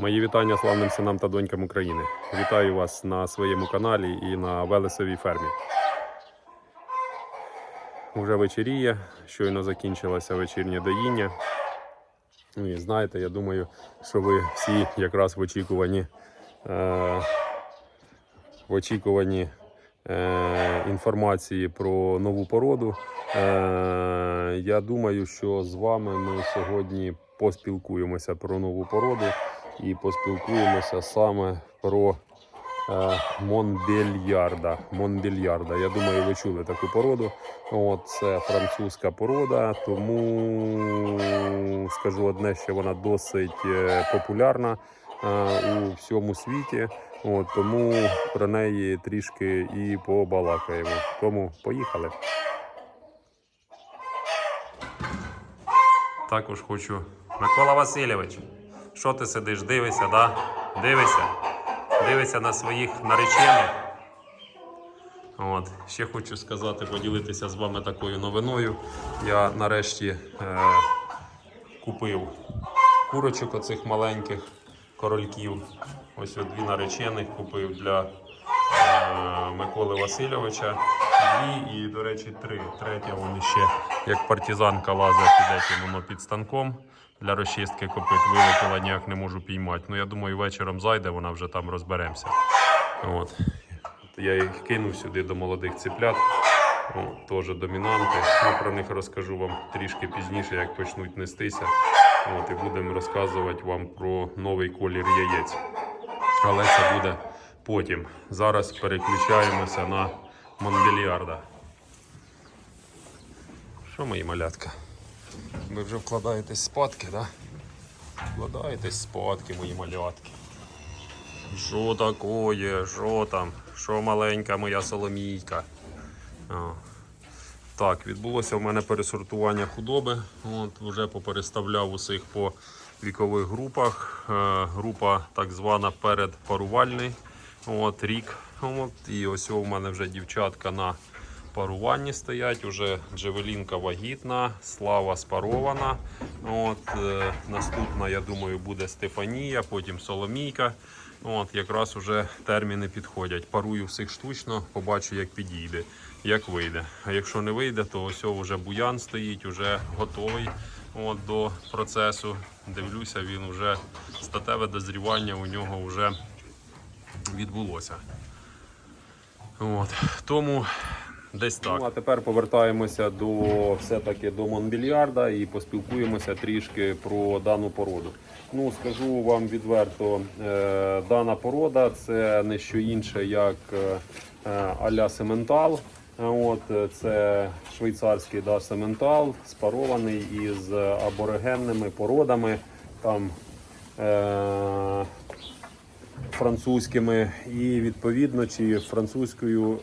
Мої вітання славним синам та донькам України. Вітаю вас на своєму каналі і на Велесовій фермі. Уже вечеріє, щойно закінчилося вечірнє доїння. Ну і знаєте, я думаю, що ви всі якраз в очікуванні, е, в очікуванні е, інформації про нову породу. Е, я думаю, що з вами ми сьогодні поспілкуємося про нову породу і поспілкуємося саме про е, Монбельярда. Монбельярда. Я думаю, ви чули таку породу. От, це французька порода, тому скажу одне, що вона досить е, популярна е, у всьому світі. От, тому про неї трішки і побалакаємо. Тому поїхали. Також хочу. Микола Васильович, що ти сидиш? Дивися, да? Дивися. Дивися на своїх наречених. От. Ще хочу сказати, поділитися з вами такою новиною. Я нарешті е, купив курочок оцих маленьких корольків. Ось дві наречених купив для е, Миколи Васильовича. Дві і, до речі, три. Третя вони ще як партизанка лазить этим, воно під станком для розчистки копит. Вилетіла, ніяк не можу піймати. Ну я думаю, вечором зайде, вона вже там розберемося. От. Я їх кинув сюди до молодих циплят. Теж домінанти. Ну, про них розкажу вам трішки пізніше, як почнуть нестися. От, і будемо розказувати вам про новий колір яєць. Але це буде потім. Зараз переключаємося на Монбельярда. Що мої малятка? Ви вже вкладаєтесь спадки, так? Да? Вкладаєтесь спадки, мої малятки. Що такое? Що там? Що маленька моя соломійка? О. Так, відбулося в мене пересортування худоби. От, вже попереставляв усіх по вікових групах. Е, група так звана передпарувальний. От, рік. От, і ось у мене вже дівчатка на паруванні стоять. Уже джевелінка вагітна, слава спарована. От, е, наступна, я думаю, буде Стефанія, потім Соломійка. От, якраз уже терміни підходять. Парую всіх штучно, побачу, як підійде, як вийде. А якщо не вийде, то ось вже буян стоїть, вже готовий от, до процесу. Дивлюся, він вже статеве дозрівання у нього вже відбулося. От. Тому десь так. Ну, а тепер повертаємося до все-таки до Монбільярда і поспілкуємося трішки про дану породу. Ну, скажу вам відверто, е, дана порода це не що інше, як е, е, аля сементал. От, це швейцарський да, сементал, спарований із аборигенними породами. Там е, французькими і відповідно чи французькою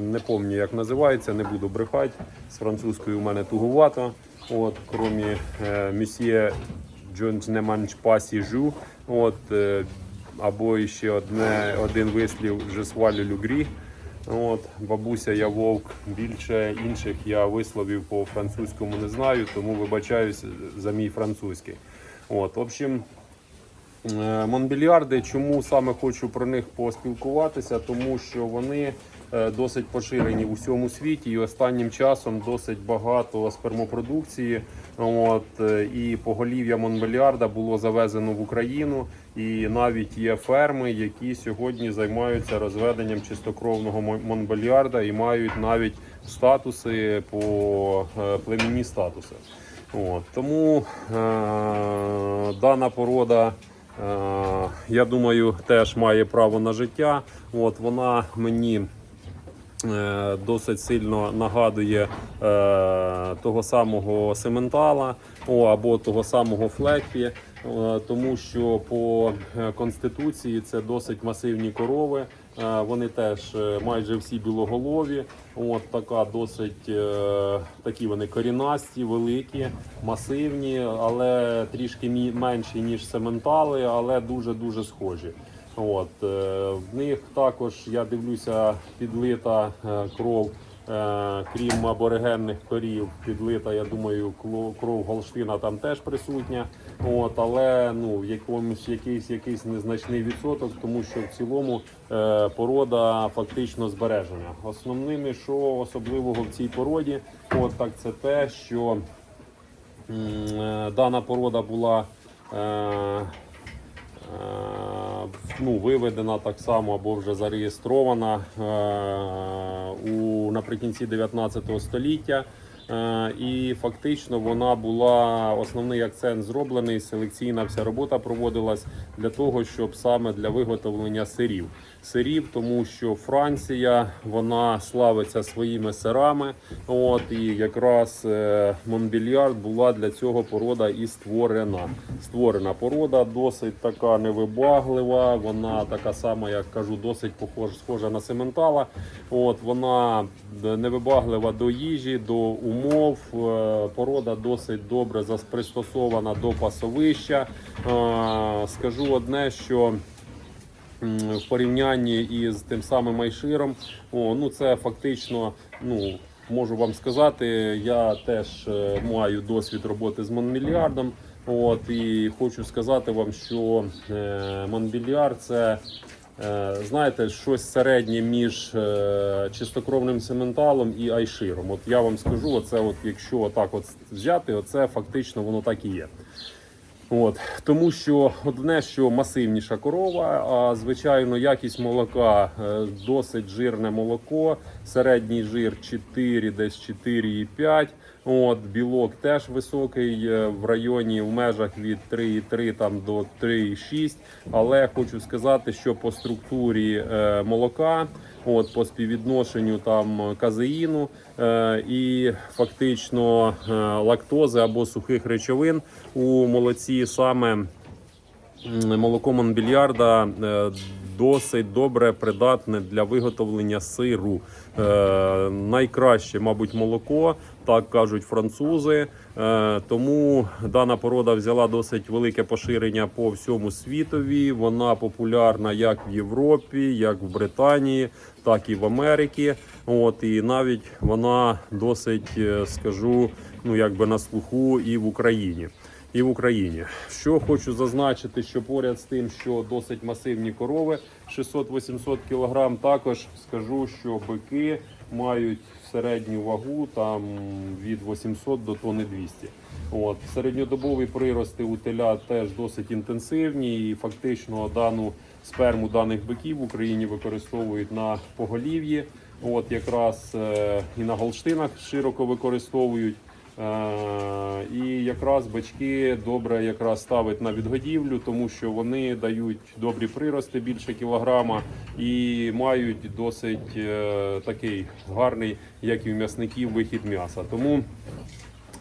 не пам'ятаю, як називається, не буду брехати. З французькою у мене тугувато. От, крім е, місьє Джонс Пасі Жу. От, е, або ще одне, один вислів Жесвалю Люгрі. От, бабуся, я вовк. Більше інших я висловів по французькому не знаю, тому вибачаюсь за мій французький. От, в общем, Е, Монбільярди, чому саме хочу про них поспілкуватися, тому що вони досить поширені у всьому світі, і останнім часом досить багато спермопродукції. От е, і поголів'я Монбельярда було завезено в Україну, і навіть є ферми, які сьогодні займаються розведенням чистокровного Мон- Монбельярда і мають навіть статуси по е, племінні статуси. От, тому е, дана порода. Е, Я думаю, теж має право на життя. От вона мені е, досить сильно нагадує е, того самого сементала о, або того самого флекпі, е, тому що по е, конституції це досить масивні корови. Е, Вони теж е, майже всі білоголові. От така досить е, такі вони корінасті, великі, масивні, але трішки менші ніж сементали, але дуже дуже схожі. От е, в них також я дивлюся підлита е, кров. е, Крім аборигенних корів, підлита, я думаю, кров Голштина там теж присутня. От, але ну, в якомусь якийсь, якийсь незначний відсоток, тому що в цілому порода фактично збережена. Основними, що особливого в цій породі, от так це те, що дана порода була. Ну, виведена так само або вже зареєстрована е, у наприкінці 19 століття. Е, І фактично вона була основний акцент зроблений. Селекційна вся робота проводилась для того, щоб саме для виготовлення сирів. Сирів, тому що Франція вона славиться своїми сирами. От і якраз е, Монбільярд була для цього порода і створена. Створена порода досить така невибаглива. Вона така сама, як кажу, досить похож, схожа на сементала. От вона невибаглива до їжі, до умов. Е, Порода досить добре зас- пристосована до пасовища. Е, Скажу одне, що в порівнянні із тим самим Айширом, о, ну це фактично, ну можу вам сказати, я теж е, маю досвід роботи з Монмільярдом. От і хочу сказати вам, що е, Монбільяр це. е, Знаєте, щось середнє між е, чистокровним сементалом і айширом. От я вам скажу, оце от, якщо отак от взяти, оце фактично воно так і є. От тому що одне, що масивніша корова, а звичайно, якість молока е, досить жирне молоко, середній жир 4, десь 4,5. От білок теж високий е, в районі в межах від 3,3 там до 3,6. Але хочу сказати, що по структурі е, молока, от по співвідношенню там казеїну е, і фактично е, лактози або сухих речовин у молоці саме молоко Монбільярда е, досить добре придатне для виготовлення сиру. Е, Найкраще, мабуть, молоко, так кажуть французи. Е, Тому дана порода взяла досить велике поширення по всьому світові. Вона популярна як в Європі, як в Британії, так і в Америці. От і навіть вона досить, е, скажу, ну якби на слуху і в Україні і в Україні. Що хочу зазначити, що поряд з тим, що досить масивні корови 600-800 кг, також скажу, що бики мають середню вагу там від 800 до тонни 200. От середньодобові прирости у теля теж досить інтенсивні, і фактично дану сперму даних биків в Україні використовують на поголів'ї. От якраз е, і на голштинах широко використовують. Е, І якраз бачки добре якраз ставить на відгодівлю, тому що вони дають добрі прирости більше кілограма і мають досить е, такий гарний, як і в м'ясників, вихід м'яса. Тому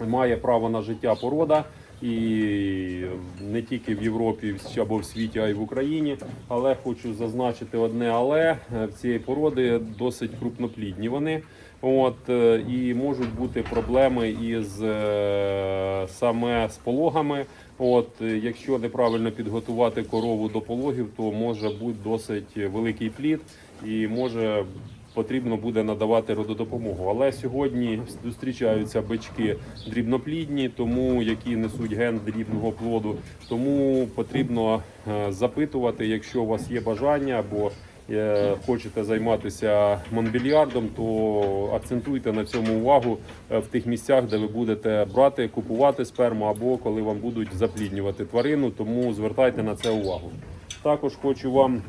має право на життя порода. І не тільки в Європі або в світі, а й в Україні. Але хочу зазначити одне, але е, в цієї породи досить крупноплідні вони. От е, і можуть бути проблеми із е, саме з пологами. От якщо неправильно підготувати корову до пологів, то може бути досить великий плід і може потрібно буде надавати рододопомогу. Але сьогодні зустрічаються бички дрібноплідні, тому які несуть ген дрібного плоду. Тому потрібно е, запитувати, якщо у вас є бажання або е, хочете займатися монбільярдом, то акцентуйте на цьому увагу е, в тих місцях, де ви будете брати, купувати сперму або коли вам будуть запліднювати тварину. Тому звертайте на це увагу. Також хочу вам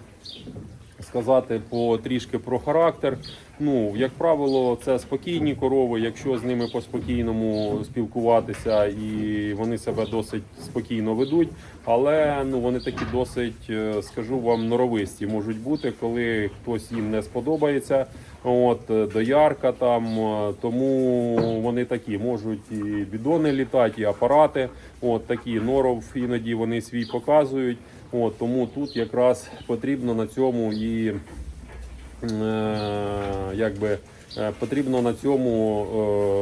сказати по трішки про характер. Ну, як правило, це спокійні корови. Якщо з ними по-спокійному спілкуватися, і вони себе досить спокійно ведуть. Але ну вони такі досить, е, скажу вам, норовисті можуть бути, коли хтось їм не сподобається. От е, доярка там, е, тому вони такі можуть і бідони літати, і апарати. От такі норов іноді вони свій показують. От тому тут якраз потрібно на цьому і е, якби Потрібно на цьому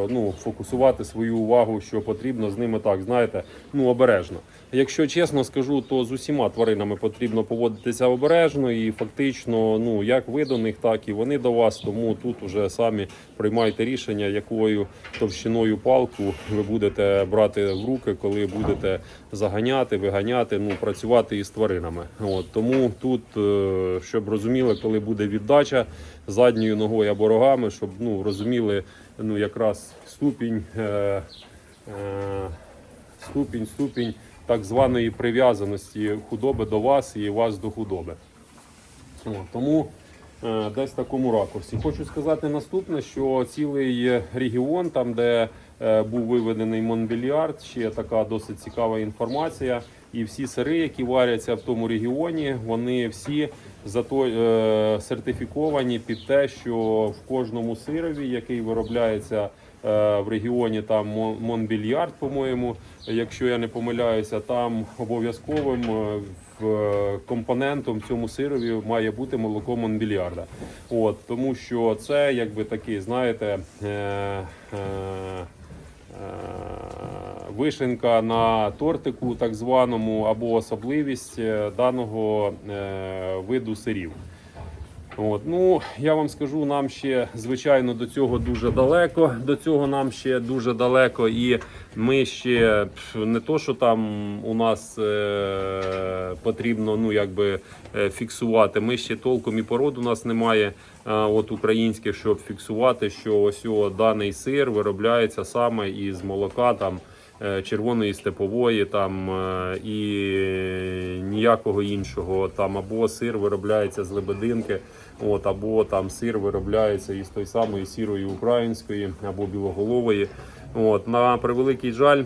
е, ну, фокусувати свою увагу, що потрібно з ними так, знаєте, ну обережно. Якщо чесно скажу, то з усіма тваринами потрібно поводитися обережно і фактично, ну як ви до них, так і вони до вас. Тому тут уже самі приймайте рішення, якою товщиною палку ви будете брати в руки, коли будете заганяти, виганяти, ну працювати із тваринами. От тому тут, е, щоб розуміли, коли буде віддача задньою ногою або рогами, щоб ну розуміли ну якраз ступінь. Е, е, ступінь, ступінь так званої прив'язаності худоби до вас і вас до худоби. О, тому е, десь в такому ракурсі. Хочу сказати наступне, що цілий регіон, там де е, був виведений Монбельярд, ще така досить цікава інформація. І всі сири, які варяться в тому регіоні, вони всі зато е, сертифіковані під те, що в кожному сирові, який виробляється е, в регіоні, там Мон- Монбельярд, по-моєму, якщо я не помиляюся, там обов'язковим е, е, компонентом цьому сирові має бути молоко Монбельярда. От тому що це якби такий, знаєте. Е, е, Е, вишенька на тортику, так званому, або особливість е, даного е, виду сирів. От, ну, я вам скажу, нам ще звичайно до цього дуже далеко. До цього нам ще дуже далеко, і ми ще не то, що там у нас е, потрібно ну, якби, е, фіксувати. Ми ще толком і пород у нас немає е, от українських, щоб фіксувати, що ось о, даний сир виробляється саме із молока там. Е, Червоної степової там е, і ніякого іншого там або сир виробляється з лебединки, от або там сир виробляється із той самої сірої української або білоголової. От на превеликий жаль,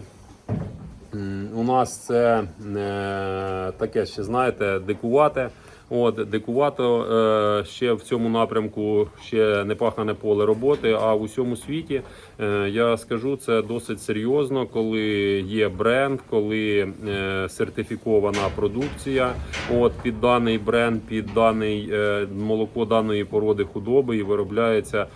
У нас це е, таке ще знаєте, дикувате. От дикувато е, ще в цьому напрямку ще не пахане поле роботи. А в усьому світі е, я скажу це досить серйозно, коли є бренд, коли е, сертифікована продукція. От під даний бренд, під даний молоко даної породи худоби і виробляється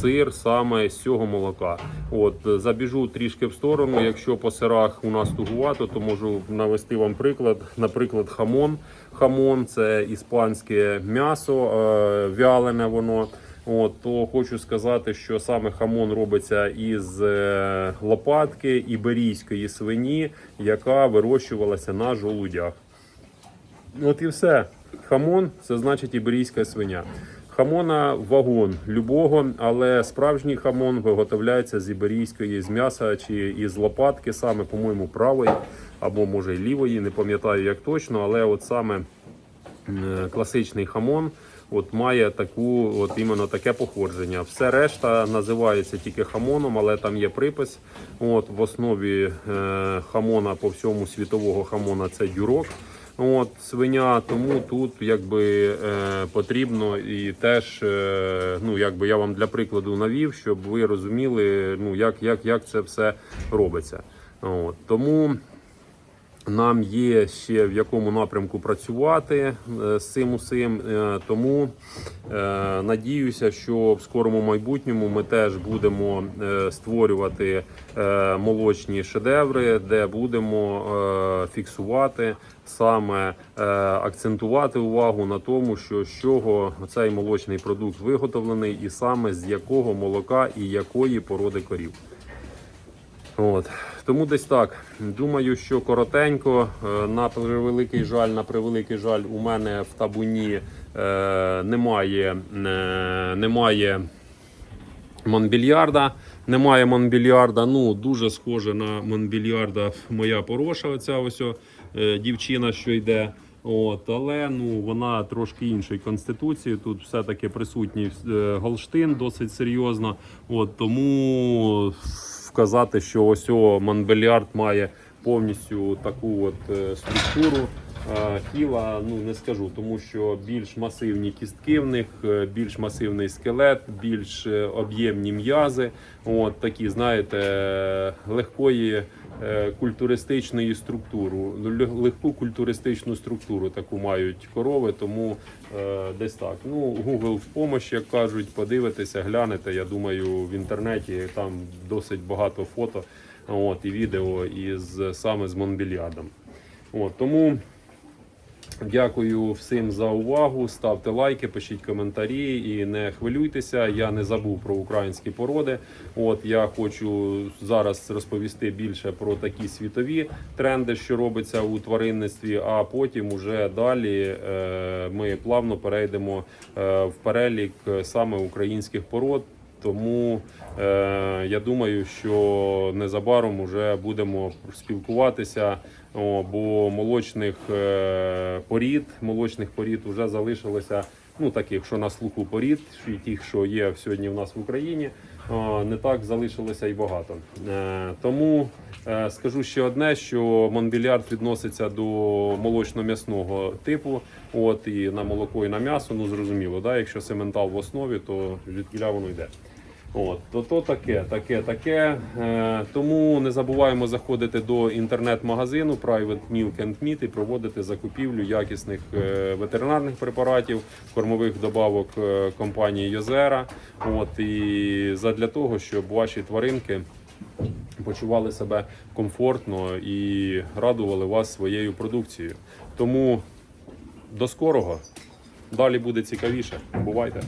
сир саме з цього молока. От забіжу трішки в сторону. Якщо по сирах у нас тугувато, то можу навести вам приклад. Наприклад, хамон. Хамон це іспанське м'ясо, е, вялене воно. От, то хочу сказати, що саме хамон робиться із е, лопатки іберійської свині, яка вирощувалася на жолудях. От і все. Хамон це значить іберійська свиня. Хамона вагон любого, але справжній хамон виготовляється з іберійської з м'яса чи із лопатки, саме, по-моєму, правої або може й лівої, не пам'ятаю як точно, але от саме класичний хамон от має таку, от іменно таке походження. Все решта називається тільки хамоном, але там є припис. От в основі е, хамона по всьому світового хамона це дюрок. От свиня, тому тут якби е, потрібно і теж, е, ну якби я вам для прикладу навів, щоб ви розуміли, ну як, як, як це все робиться. От тому нам є ще в якому напрямку працювати е, з цим усім. Е, Тому е, надіюся, що в скорому майбутньому ми теж будемо створювати молочні шедеври, де будемо фіксувати саме акцентувати увагу на тому, що з чого цей молочний продукт виготовлений, і саме з якого молока і якої породи корів. От. Тому десь так. Думаю, що коротенько. Е, На превеликий жаль, на превеликий жаль, у мене в табуні е, немає, е, немає Монбільярда. Немає Монбільярда. Ну, дуже схоже на Монбільярда моя пороша. Оця ось е, дівчина, що йде. От, але ну вона трошки іншої конституції. Тут все-таки присутній е, Голштин досить серйозно. От тому вказати, що ось о, Манбельярд має повністю таку от е, структуру. е, Тіла ну не скажу, тому що більш масивні кістки в них, е, більш масивний скелет, більш об'ємні м'язи. От такі, знаєте, легкої культуристичної структури, легку культуристичну структуру таку мають корови, тому е, десь так. Ну, Google в помощь, як кажуть, подивитися, глянете. Я думаю, в інтернеті там досить багато фото от, і відео із саме з Монбільядом. От, тому Дякую всім за увагу. Ставте лайки, пишіть коментарі і не хвилюйтеся. Я не забув про українські породи. От я хочу зараз розповісти більше про такі світові тренди, що робиться у тваринництві. А потім уже далі е, ми плавно перейдемо е, в перелік саме українських пород. Тому е, я думаю, що незабаром вже будемо спілкуватися. О, бо молочних е, порід, молочних порід вже залишилося. Ну таких, що на слуху порід, і тих, що є сьогодні в нас в Україні, е, не так залишилося і багато. Е, тому скажу ще одне: що Монбільярд відноситься до молочно-м'ясного типу. От і на молоко, і на м'ясо. Ну зрозуміло, да? якщо сементал в основі, то звідкіля воно йде. От, то, то таке, таке, таке. Е, тому не забуваємо заходити до інтернет-магазину Private Milk and Meat і проводити закупівлю якісних е, ветеринарних препаратів, кормових добавок е, компанії Йозера. От, і задля того, щоб ваші тваринки почували себе комфортно і радували вас своєю продукцією. Тому до скорого. Далі буде цікавіше. Бувайте!